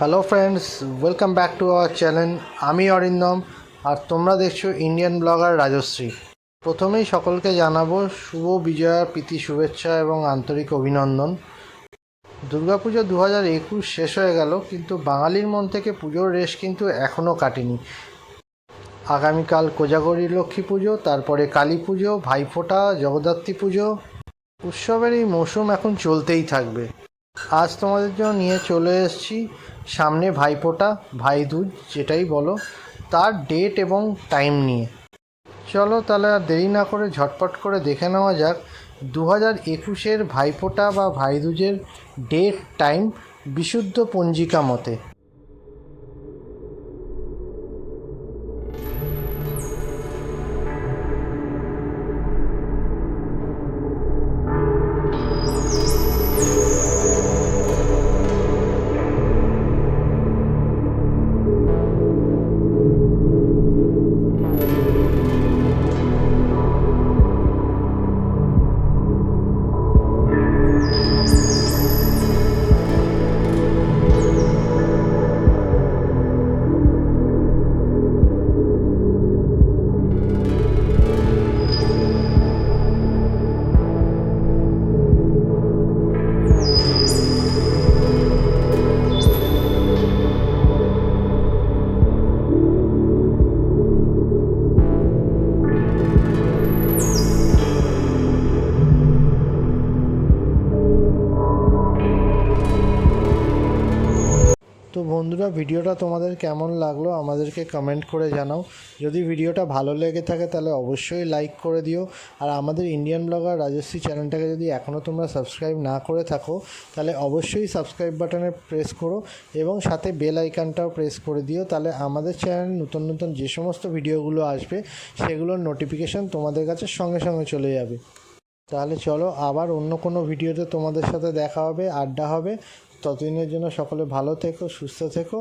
Hello friends welcome back to our channel আমি অরিন্দম, আর তোমরা দেখছ ইন্ডিয়ান ব্লগার রাজশ্রী প্রথমেই সকলকে জানাব শুভ বিজয়ার প্রীতি শুভেচ্ছা এবং আন্তরিক অভিনন্দন। দুর্গাপুজো দু হাজার একুশ শেষ হয়ে গেল, কিন্তু বাঙালির মন থেকে পুজোর রেশ কিন্তু এখনও কাটেনি। আগামীকাল কোজাগরী লক্ষ্মী পুজো, তারপরে কালী পুজো, ভাইফোঁটা, জগদ্ধাত্রী পুজো। উৎসবের এই মৌসুম এখন চলতেই থাকবে। আজ তোমাদের জন্য নিয়ে চলে এসেছি সামনে ভাইফোঁটা, ভাইদুজ যেটাই বলো, তার ডেট এবং টাইম নিয়ে। চলো তাহলে আর দেরি না করে ঝটপট করে দেখে নেওয়া যাক দু হাজার একুশের ভাইফোঁটা বা ভাইদুজের ডেট টাইম বিশুদ্ধ পঞ্জিকা মতে। তো বন্ধুরা, ভিডিওটা তোমাদের কেমন লাগল আমাদেরকে কমেন্ট করে জানাও। যদি ভিডিওটা ভালো লেগে থাকে তাহলে অবশ্যই লাইক করে দিও। আর আমাদের ইন্ডিয়ান ব্লগার রাজশ্রী চ্যানেলটাকে যদি এখনও তোমরা সাবস্ক্রাইব না করে থাকো, তাহলে অবশ্যই সাবস্ক্রাইব বাটনে প্রেস করো এবং সাথে বেল আইকনটাও প্রেস করে দিও। তাহলে আমাদের চ্যানেলে নতুন নতুন যে সমস্ত ভিডিওগুলো আসবে, সেগুলোর নোটিফিকেশান তোমাদের কাছে সঙ্গে সঙ্গে চলে যাবে। তাহলে চলো আবার অন্য কোনো ভিডিওতে তোমাদের সাথে দেখা হবে, আড্ডা হবে। ততদিনের জন্য সকলে ভালো থেকো, সুস্থ থেকো।